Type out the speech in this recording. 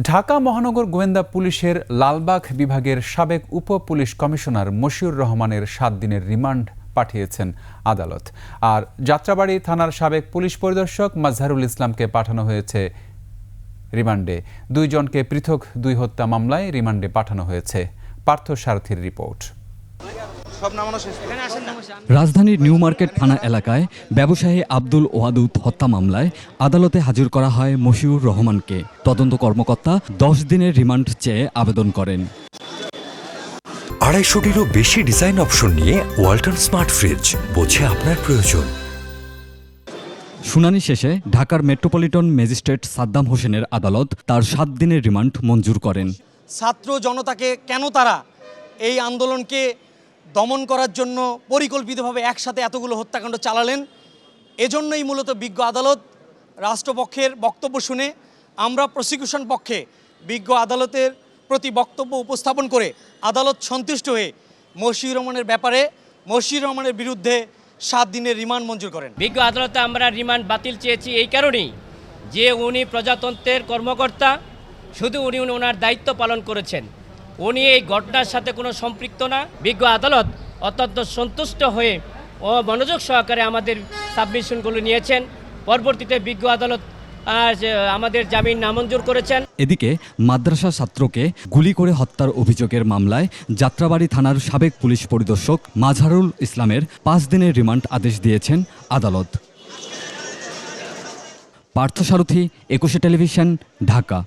ঢাকা মহানগর গোয়েন্দা পুলিশের লালবাগ বিভাগের সাবেক উপ পুলিশ কমিশনার মশিউর রহমানের সাত দিনের রিমান্ড পাঠিয়েছেন আদালত। আর যাত্রাবাড়ি থানার সাবেক পুলিশ পরিদর্শক মাজহারুল ইসলামকে পাঠানো হয়েছে রিমান্ডে। দুইজনকে পৃথক দুই হত্যা মামলায় রিমান্ডে পাঠানো হয়েছে। পার্থ সারথীর রিপোর্ট। রাজধানীর নিউ মার্কেট থানা এলাকায় ব্যবসায়ী আব্দুল ওয়াদুদ হত্যা মামলায় আদালতে হাজির করা হয় মশিউর রহমানকে। তদন্ত কর্মকর্তা দশ দিনের রিমান্ড চেয়ে আবেদন করেন। আড়াইশোটিরও বেশি ডিজাইন অপশন নিয়ে ওয়াল্টন স্মার্ট ফ্রিজ বোঝে আপনার প্রয়োজন। শুনানি শেষে ঢাকার মেট্রোপলিটন ম্যাজিস্ট্রেট সাদ্দাম হোসেনের আদালত তার সাত দিনের রিমান্ড মঞ্জুর করেন। ছাত্র জনতাকে কেন তারা এই আন্দোলনকে দমন করার জন্য পরিকল্পিতভাবে একসাথে এতগুলো হত্যাকাণ্ড চালালেন। এজন্যই মূলত বিজ্ঞ আদালত রাষ্ট্রপক্ষের বক্তব্য শুনে আমরা প্রসিকিউশন পক্ষে বিজ্ঞ আদালতের প্রতি বক্তব্য উপস্থাপন করে আদালত সন্তুষ্ট হয়ে মশিউর রহমানের ব্যাপারে মশিউর রহমানের বিরুদ্ধে সাত দিনের রিমান্ড মঞ্জুর করেন। বিজ্ঞ আদালতে আমরা রিমান্ড বাতিল চেয়েছি এই কারণেই যে উনি প্রজাতন্ত্রের কর্মকর্তা, শুধু উনি উনি ওনার দায়িত্ব পালন করেছেন। উনি এই ঘটনার সাথে কোনো সম্পৃক্ত না। বিজ্ঞ আদালত অত্যন্ত সন্তুষ্ট হয়ে ও মনোযোগ সহকারে আমাদের সাবমিশনগুলো নিয়েছেন। পরবর্তীতে বিজ্ঞ আদালত আমাদের জামিন নামঞ্জুর করেছেন। এদিকে মাদ্রাসা ছাত্রকে গুলি করে হত্যার অভিযোগের মামলায় যাত্রাবাড়ি থানার সাবেক পুলিশ পরিদর্শক মাঝারুল ইসলামের পাঁচ দিনের রিমান্ড আদেশ দিয়েছেন আদালত। পার্থসারথী একুশে টেলিভিশন, ঢাকা।